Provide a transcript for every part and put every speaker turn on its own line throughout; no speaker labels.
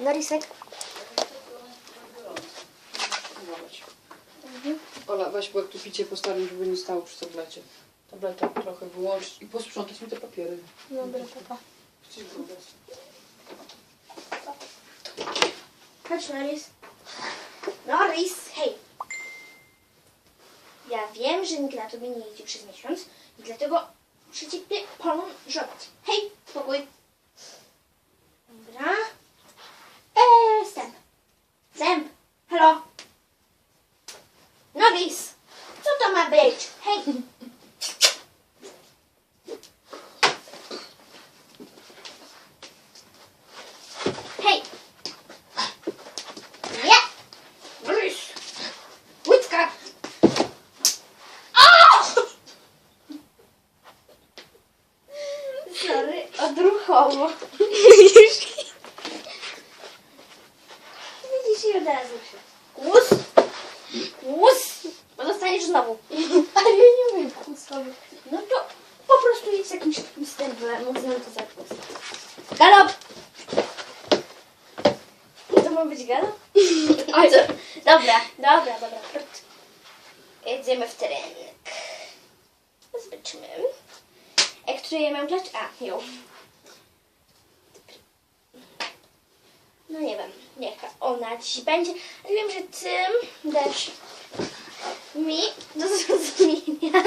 Norisek.
Zobacz. Ola, weź, bo jak tu picie postawić, żeby nie stało przy tablecie. Tabletę trochę wyłączyć i posprzątać mi te papiery.
Dobra, papa.
Chcesz bez?
Chodź, Noris. Noris, hej. Ja wiem, że nikt na tobie nie jedzie przez miesiąc i dlatego muszę ciebie polążować. Hej, spokój. Dobra. Co to ma być? Hej. Hej. Nie! Brys! Łydka! O! Sorry, odruchowo. Widzisz i od razu się. Dostaniesz znowu.
Ale ja nie umiem kłusować.
No to po prostu jest jakimś takim stępem, mówiąc to za kłus. Galop! To ma być galop?
A co?
Dobra, dobra, dobra. Jedziemy w terenek. Zobaczymy. Jak który ja mam grać? A, ją. No nie wiem, niech ona dziś będzie. Ale wiem, że ty dasz mi do zrozumienia,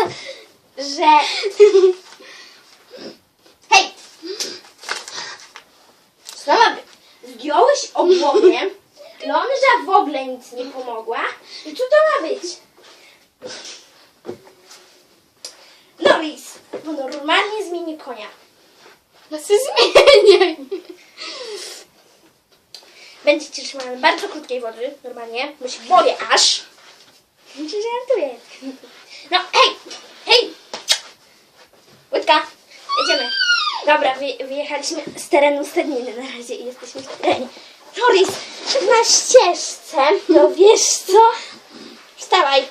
że... Hej! Co ma być? Zdjąłeś obłonię, Ląża w ogóle nic nie pomogła. I co to ma być? Loris, bo normalnie zmieni konia.
No się zmieniaj.
Będzie ci trzymany bardzo krótkiej wody, normalnie, bo się boję aż. No, hej, hej! Łydka, jedziemy. Dobra, wy, wyjechaliśmy z terenu stadniny na razie i jesteśmy w terenie. Loris, na ścieżce, no wiesz co? Wstawaj.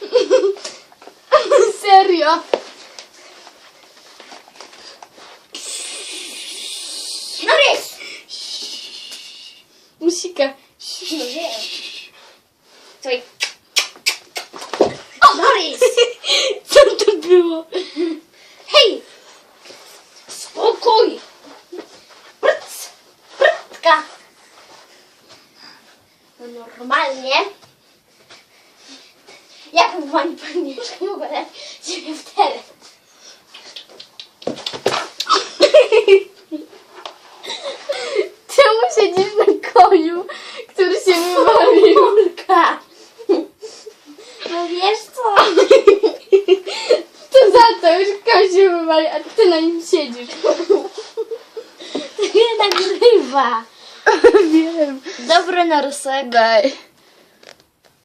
Serio.
Loris!
Musika.
No wiem. Słuchaj. Loris!
Co to było?
Hej! Spokój! Prc! Prtka! No normalnie. Jak bym pani nie mogła dać ciebie w teren?
Czemu siedzisz na koniu, który się wywalił?
Kulka! No wiesz co?
To za to już koń się wywalił, a ty na nim siedzisz.
To mnie nagrywa.
Віримо.
Добре на.
Да.